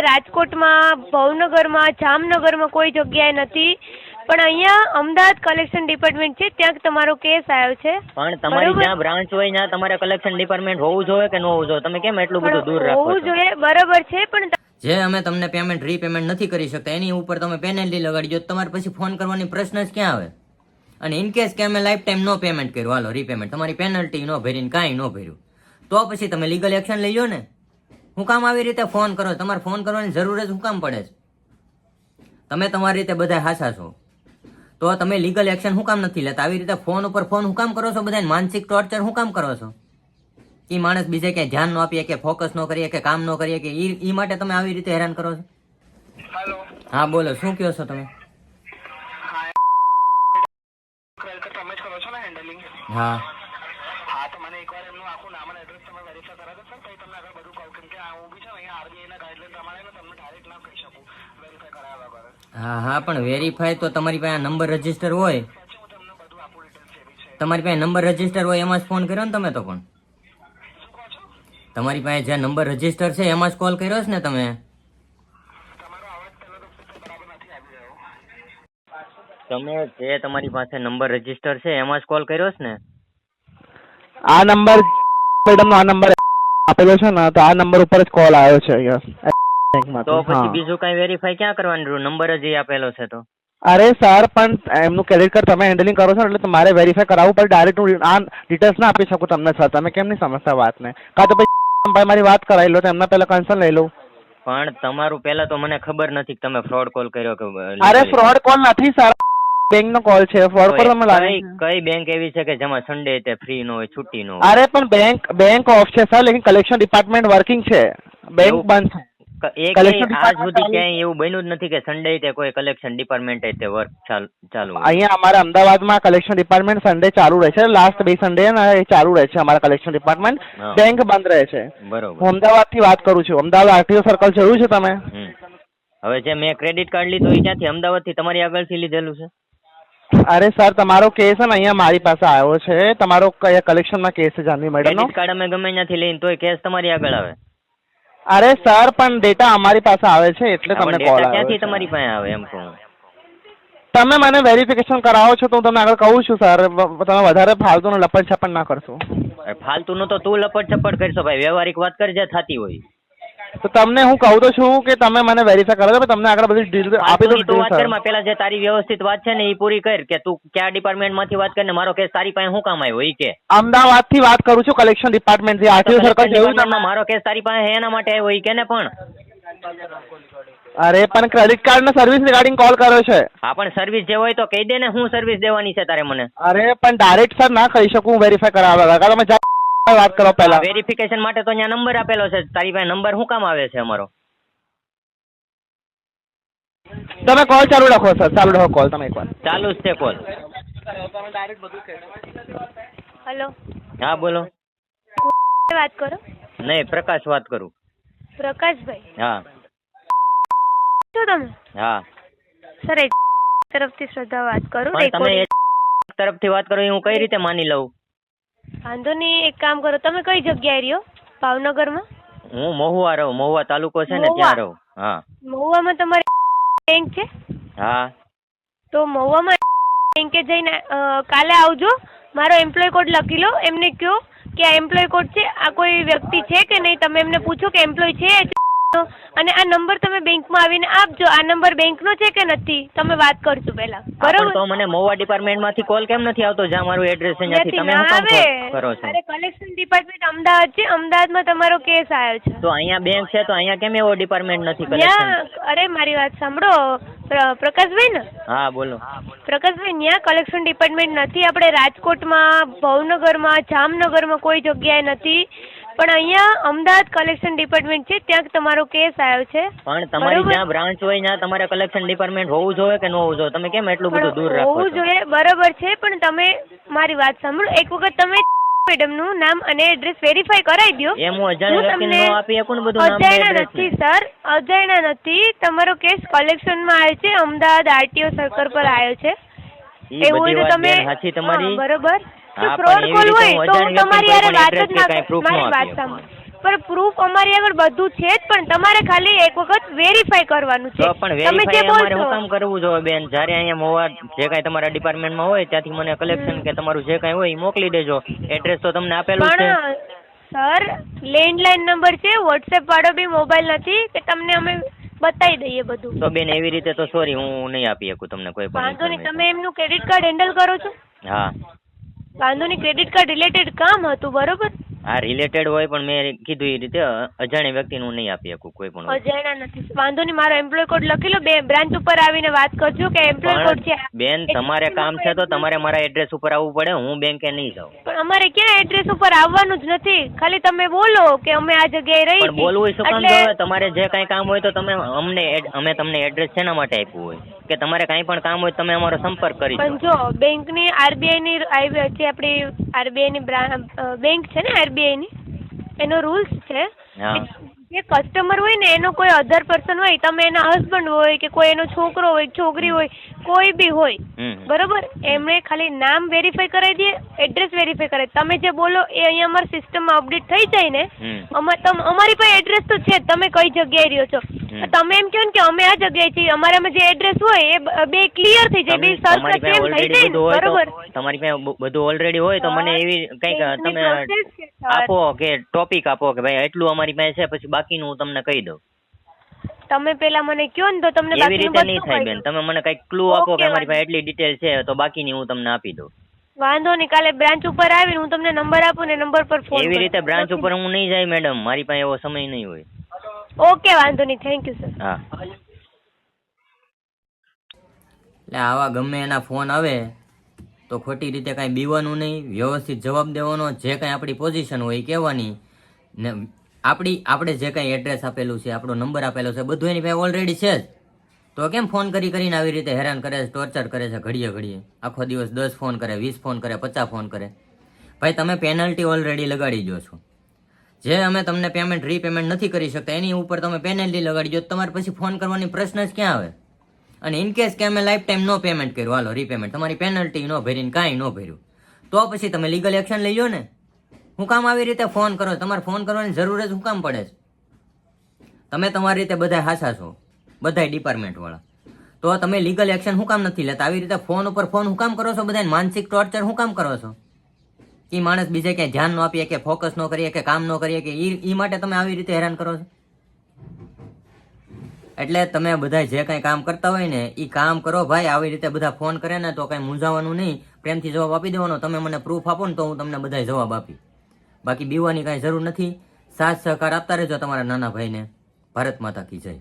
રાજકોટમાં ભાવનગરમાં જામનગરમાં કોઈ જગ્યાએ નથી. પણ અહીંયા અમદાવાદ કલેક્શન ડિપાર્ટમેન્ટ છે ત્યાં તમારો કેસ આવ્યો છે. પણ તમારી જ્યાં બ્રાન્ચ હોય ત્યાં તમારે કલેક્શન ડિપાર્ટમેન્ટ હોવું જોઈએ કે ન હોવું જોઈએ? તમે કેમ એટલું બધું દૂર રાખો હોવું જોઈએ બરાબર છે પણ જે અમે તમને પેમેન્ટ રીપેમેન્ટ નથી કરી શકતા એની ઉપર તમે પેનલ્ટી લગાડી દો તમારે પછી ફોન કરવાની પ્રશ્ન જ ક્યાં આવે? અને ઇન કેસ કે અમે લાઈફ ટાઈમ નો પેમેન્ટ કર્યું હાલો રીપેમેન્ટ તમારી પેનલ્ટી નો ભરીને કાંઈ નો ભર્યું. તો પછી તમે લીગલ એક્શન લઈ લો ને. હું કામ આવી રીતે ફોન કરો તમારે ફોન કરવાની જરૂર જ હું કામ પડે છે. તમે તમારી રીતે બધા હાસા છો. તો તમે લીગલ એક્શન હું કામ નથી લેતા? આવી રીતે ફોન ઉપર ફોન હું કામ કરો છો? બધાને માનસિક ટોર્ચર હું કામ કરો છો? એ માણસ બીજે ક્યાંય ધ્યાન ન આપીએ કે ફોકસ ન કરીએ કે કામ ન કરીએ કે એ માટે તમે આવી રીતે હેરાન કરો છો? હા બોલો શું કહો છો તમે? હા તો મને એકવાર એમનું આખું નામ અને એડ્રેસ તમે વેરીફાઈ કરાવો સર પછી તમને આગળ બધું કહું કેમ કે આ હું બી છે ને અહીંયા આરબીઆઈ ના ગાઈડલાઈન પ્રમાણે ને તમને ડાયરેક્ટ ના કહી શકું વેરીફાઈ કરાવ્યા વગર હા હા પણ વેરીફાઈ તો તમારી પાસે નંબર રજિસ્ટર હોય. તમારી પાસે નંબર રજિસ્ટર હોય એમાં જ ફોન કર્યો ને તમે તો પણ? તમારી પાસે જે નંબર રજિસ્ટર છે એમાં જ કોલ કર્યો છે ને તમે? તમારો અવાજ પહેલો તો બરાબર નથી આવી રહ્યો. તમે જે તમારી પાસે નંબર રજિસ્ટર છે એમાં જ કોલ કર્યો છે ને? આ નંબર મેડમ આ નંબર આપેલો છે ને તો આ નંબર ઉપર જ કોલ આવ્યો છે અહીંયા. તો પછી બીજું કઈ વેરીફાઈ ક્યાં કરવાનું રહ્યું નંબર જ એ આપેલો છે તો. અરે સર પણ એમનું ક્રેડિટ કાર્ડ તમે હેન્ડલિંગ કરો છો એટલે તમારે વેરીફાઈ કરાવવું પડે. ડાયરેક્ટ હું આ ડિટેલ્સ ના આપી શકું તમને સર તમે કેમ નહીં સમજતા વાતને? કાં તો પછી ભાઈ મારી વાત કરાવી લો તો એમના પહેલા કન્સર્ન લઈ લઉં. પણ તમારું પહેલા તો મને ખબર નથી કે તમે ફ્રોડ કોલ કર્યો કે અરે ફ્રોડ કોલ નથી સર બેંક નો કોલ છે ફ્રોડ કોલ તમે લાગે કઈ બેંક એવી છે કે જેમાં સન્ડે તે ફ્રી નો હોય છુટ્ટી નો અરે પણ બેંક બેંક ઓફ છે સર લેકિન કલેક્શન ડિપાર્ટમેન્ટ વર્કિંગ છે. બેંક બંધ છે. એક આજ સુધી ક્યાંય એવું બન્યું જ નથી કે સન્ડે તે કોઈ કલેક્શન ડિપાર્ટમેન્ટ તે વર્ક ચાલુ હોય. અહીંયા અમારા અમદાવાદમાં કલેક્શન ડિપાર્ટમેન્ટ સન્ડે ચાલુ રહે છે લાસ્ટ બે સન્ડે એ ચાલુ રહે છે અમારા કલેક્શન ડિપાર્ટમેન્ટ બેંક બંધ રહે છે બરોબર. હું અમદાવાદથી વાત કરું છું. અમદાવાદ આરટીઓ સર્કલ જોયું છે તમે? હવે જે મેં ક્રેડિટ કાર્ડ લીધું એ ક્યાંથી? અમદાવાદથી તમારી આગળથી લીધેલું છે? અરે સર તમારો કેસ છે ને અહીંયા મારી પાસે આવ્યો છે. તમારો કયા કલેક્શનમાં કેસ છે જાનવી મેડમ કાર્ડ અમે ગમે ત્યાંથી લઈને તોય કેસ તમારી આગળ આવે. અરે સર પણ ડેટા અમારી પાસે આવે છે એટલે તમને કોલ આવે ક્યાંથી તમારી પાસે આવે એમ કહું? તમે મને વેરિફિકેશન કરાવો છો તો હું તમને આગળ કહું છું સર. તમે વધારે ફાલતુનો લપડ છપડ ના કરશો. ફાલતુનો તો તું લપટ છપટ કરશો ભાઈ. વ્યવહારિક વાત કરજે થતી હોય. તો તમને હું કહું તો છું કે તમે મને વેરીફાઈ કરો તો તમને આગળ બધી ડિટેલ આપી ફાલતુની તું વાત કરમાં પેલા જે તારી વ્યવસ્થિત વાત છે ને એ પૂરી કર કે તું કયા ડિપાર્ટમેન્ટમાંથી વાત કરીને મારો કેસ તારી પાસે શું કામ આવ્યો એ કે. અમદાવાદથી વાત કરું છું કલેક્શન ડિપાર્ટમેન્ટથી આરટીઓ સર્કલ જેવું મારો કેસ તારી પાસે એના માટે આવ્યો એ કે ને પણ. અરે પણ ક્રેડિટ કાર્ડ ના સર્વિસ રિગાર્ડિંગ કોલ કર્યો છે. હા પણ સર્વિસ જે હોય તો કહી દે ને હું સર્વિસ દેવાની છે તારે મને. અરે પણ ડાયરેક્ટ સર ના કહી શકું વેરીફાઈ કરાવવા. તમે વાત કરો પહેલા. વેરિફિકેશન માટે તો અહીંયા નંબર આપેલો છે. તારી પાસે નંબર શું કામ આવે છે અમારો? તમે કોલ ચાલુ રાખો સર ચાલુ રાખો કોલ તમે એકવાર. ચાલુ જ છે કોલ હેલો હા બોલો. વાત કરો? નહીં પ્રકાશ વાત કરું. પ્રકાશભાઈ? હા. છો તમે? હા. સર તરફથી શ્રદ્ધા વાત કરું તમે તરફથી વાત કરો એ હું કઈ રીતે માની લઉં? વાંધો નહીં એક કામ કરો તમે કઈ જગ્યાએ રહ્યો? ભાવનગરમાં? હું મહુવા રહું મહુવા તાલુકો છે ને ત્યાં રહું હા. મહુવામાં તમારે બેંક છે? હા. તો મહુવામાં બેંકે જઈને કાલે આવજો મારો એમ્પ્લોય કોડ લખી લો એમને કહો કે આ એમ્પ્લોય કોડ છે આ કોઈ વ્યક્તિ છે કે નહીં? તમે એમને પૂછો કે એમ્પ્લોય છે? અને આ નંબર તમે બેંકમાં આવીને આપજો. આ નંબર બેંકનો છે કે નથી? તમે વાત કરજો પહેલા. બરોબર? તો મને મોવા ડિપાર્ટમેન્ટમાંથી કોલ કેમ નથી આવતો? જ્યાં મારું એડ્રેસ છે ત્યાંથી તમે શું કામ કરો છો? અરે કલેક્શન ડિપાર્ટમેન્ટ અમદાવાદ છે. અમદાવાદમાં તમારો કેસ આવ્યો છે. તો અહીંયા બેંક છે તો અહીંયા કેમ એવો ડિપાર્ટમેન્ટ નથી કલેક્શન અરે મારી વાત સાંભળો. પ્રકાશભાઈ ને? હા બોલો. પ્રકાશભાઈ ત્યાં કલેક્શન ડિપાર્ટમેન્ટ નથી. આપણે રાજકોટમાં ભાવનગરમાં જામનગરમાં કોઈ જગ્યાએ નથી. પણ અહીંયા અમદાવાદ કલેક્શન ડિપાર્ટમેન્ટ છે ત્યાં તમારો કેસ આવ્યો છે. પણ તમારી જ્યાં બ્રાન્ચ હોય ત્યાં તમારે કલેક્શન ડિપાર્ટમેન્ટ હોવું જોઈએ કે ન હોવું જોઈએ? તમે કેમ એટલું બધું દૂર રાખો હોવું જોઈએ બરાબર છે પણ તમે મારી વાત સાંભળો. એક વખત તમે મેડમનું નામ અને એડ્રેસ વેરીફાઈ કરાવી દો. એમ હું અજાણ્યા તમને આપી શકું બધું અજાણ્યા નથી સર અજાણ્યા નથી. તમારો કેસ કલેક્શનમાં આવ્યો છે અમદાવાદ આરટીઓ સર્કલ પર આવ્યો છે. એવું તો તમે સાચી તમારી. બરોબર. હા, ફ્રોડ કોલ હોય તો હું તમારી યારે વાત જ ના મારી વાત સાંભળો. પણ પ્રૂફ અમારી આગળ બધું છે જ પણ તમારે ખાલી એક વખત વેરીફાઈ કરવાનું છે. પણ તમે જે વેરીફાઈ છો કામ કરવું જોઈએ બેન? જ્યારે અહીંયા મોવા જે કાંઈ તમારા ડિપાર્ટમેન્ટમાં હોય ત્યાંથી મને કલેક્શન કે તમારું જે કાંઈ હોય એ મોકલી દેજો. એડ્રેસ તો તમને આપેલું છે. સર લેન્ડલાઈન નંબર છે વોટ્સએપ વાળો બી મોબાઈલ નથી કે તમને અમે બતાવી દઈએ બધું. તો બેન એવી રીતે તો સોરી હું નહીં આપી શકું તમને કોઈ પણ વાંધો નહીં તમે એમનું ક્રેડિટ કાર્ડ હેન્ડલ કરો છો? હા. વાંધો ક્રેડિટ કાર્ડ રિલેટેડ કામ હતું બરોબર? હા રિલેટેડ હોય પણ મેં કીધું એ રીતે અજાણી વ્યક્તિનું હું નહીં આપી શકું કોઈ પણ. અજાણ્યા નથી. વાંધો નહીં મારો એમ્પ્લોય કોડ લખી લો બે બ્રાન્ચ ઉપર આવીને વાત કરજો કે એમ્પ્લોય કોડ છે. બેન તમારે કામ છે તો તમારે મારા એડ્રેસ ઉપર આવવું પડે હું બેંકે નહીં જાઉં. પણ અમારે ક્યાં એડ્રેસ ઉપર આવવાનું જ નથી? ખાલી તમે બોલો કે અમે આ જગ્યાએ રહી પણ બોલવું શું કામ એટલે તમારે જે કાંઈ કામ હોય તો તમે અમને અમે તમને એડ્રેસ શેના માટે આપ્યું હોય? કે તમારે કાંઈ પણ કામ હોય તમે અમારો સંપર્ક કરી પણ જો બેંકની આરબીઆઈની જે આપણી આરબીઆઈની બેંક છે ને આરબીઆઈની એનો રૂલ્સ છે. જે કસ્ટમર હોય ને એનો કોઈ અધર પર્સન હોય તમે એના હસબન્ડ હોય કે કોઈ એનો છોકરો હોય છોકરી હોય કોઈ બી હોય બરોબર? એમણે ખાલી નામ વેરીફાઈ કરાવી દે એડ્રેસ વેરીફાઈ કરાવી તમે જે બોલો એ અહીંયા અમારા સિસ્ટમમાં અપડેટ થઈ જાય ને અમારી પાસે એડ્રેસ તો છે જ તમે કઈ જગ્યાએ રહ્યો છો. તમે એમ કહો ને કે અમે આ જગ્યાએ છીએ અમારામાં જે એડ્રેસ હોય એ બે ક્લિયર થઈ જાય બે સર્ચ સેમ થઈ જાય ને બરોબર? તમારી પાસે બધું ઓલરેડી હોય તો મને એવી કંઈક તમે. આપો કે ટોપિક આપો કે ભાઈ એટલું અમારી પાસે છે પછી બાકીનું હું તમને કહી દઉં. તમે પેલા મને કયો ને તો તમને એવી રીતે નહીં થાય બેન. તમે મને કંઈક ક્લુ આપો કે અમારી પાસે એટલી ડિટેલ છે તો બાકીની હું તમને આપી દઉં. વાંધો નહીં કાલે બ્રાન્ચ ઉપર આવીને હું તમને નંબર આપું ને નંબર પર ફોન એવી રીતે બ્રાન્ચ ઉપર હું નહીં જાય મેડમ મારી પાસે એવો સમય નહીં હોય. ઓકે વાંધો નહીં. થેન્ક યુ સર હા. એટલે આવા ગમે એના ફોન આવે તો ખોટી રીતે કાંઈ બીવાનું નહીં વ્યવસ્થિત જવાબ દેવાનો જે કાંઈ આપણી પોઝિશન હોય એ કહેવાની. ને આપણી આપણે જે કાંઈ એડ્રેસ આપેલું છે આપણો નંબર આપેલો છે બધું એની પાસે ઓલરેડી છે જ. તો કેમ ફોન કરી કરીને આવી રીતે હેરાન કરે છે ટોર્ચર કરે છે ઘડીએ ઘડીએ? આખો દિવસ દસ ફોન કરે વીસ ફોન કરે પચાસ ફોન કરે? ભાઈ તમે પેનલ્ટી ઓલરેડી લગાડી દો છો. જે અમે તમને પેમેન્ટ રીપેમેન્ટ નથી કરી શકતા, એની ઉપર તમે પેનલ્ટી લગાડી દો તમારે પછી ફોન કરવાની પ્રશ્ન જ ક્યાં આવે? અને ઇન કેસ કે અમે લાઈફ ટાઈમ નો પેમેન્ટ કર્યું, હાલો રીપેમેન્ટ તમારી પેનલ્ટી નો ભરીને કાંઈ ન ભર્યું. તો પછી તમે લીગલ એક્શન લઈ લો ને. હું કામ આવી રીતે ફોન કરો તમારે ફોન કરવાની જરૂર જ હું કામ પડે છે? તમે તમારી રીતે બધા હાસા છો બધા ડિપાર્ટમેન્ટવાળા તો તમે લીગલ એક્શન હું કામ નથી લેતા? આવી રીતે ફોન ઉપર ફોન હું કામ કરો છો? બધાને માનસિક ટોર્ચર હું કામ કરો છો? કે માણસ બીજે ક્યાંય ધ્યાન ન આપીએ કે ફોકસ ન કરીએ કે કામ ન કરીએ કે એ માટે તમે આવી રીતે હેરાન કરો છો? એટલે તમે બધા જે કાંઈ કામ કરતા હોય ને એ કામ કરો ભાઈ, આવી રીતે બધા ફોન કરે ને તો કાંઈ મૂંઝાવાનું નહીં, પ્રેમથી જવાબ આપી દેવાનો, તમે મને પ્રૂફ આપો ને તો હું તમને બધા જવાબ આપી બાકી બીવાની કાંઈ જરૂર નથી. સાથ સહકાર આપતા રહેજો તમારા નાના ભાઈને. ભારત માતા કી જય.